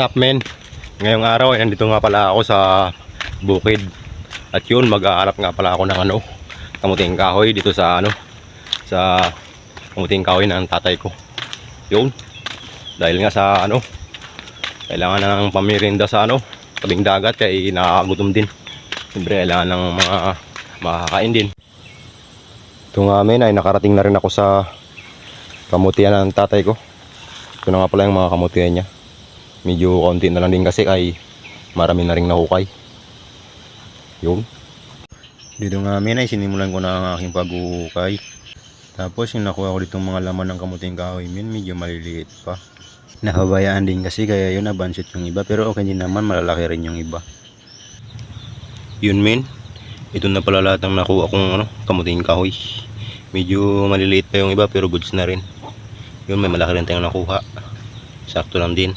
Stop men. Ngayong araw ay nandito nga pala ako sa bukid. At yun, mag-aalap nga pala ako ng ano, kamuting kahoy dito sa ano, sa kamuting kahoy ng tatay ko. Yun. Dahil nga sa ano, kailangan ng pamirinda sa ano, tabing dagat kaya nakakagutom din. Siyempre, kailangan ng mga makakain din. Ito nga men ay nakarating na rin ako sa kamutihan ng tatay ko. Ito na nga pala yung mga kamutihan niya. Medyo konti na lang din kasi ay marami na rin nahukay. Yun. Dito nga men ay sinimulan ko na ang aking pag-uhukay. Tapos yung nakuha ko ditong mga laman ng kamuting kahoy men medyo maliliit pa. Nahabayaan din kasi kaya yun nabansit yung iba pero okay din naman malalaki rin yung iba. Yun men, ito na pala lahat ng nakuha kong ano, kamuting kahoy. Medyo maliliit pa yung iba pero goods na rin. Yun may malaki rin tayong nakuha. Sakto lang din.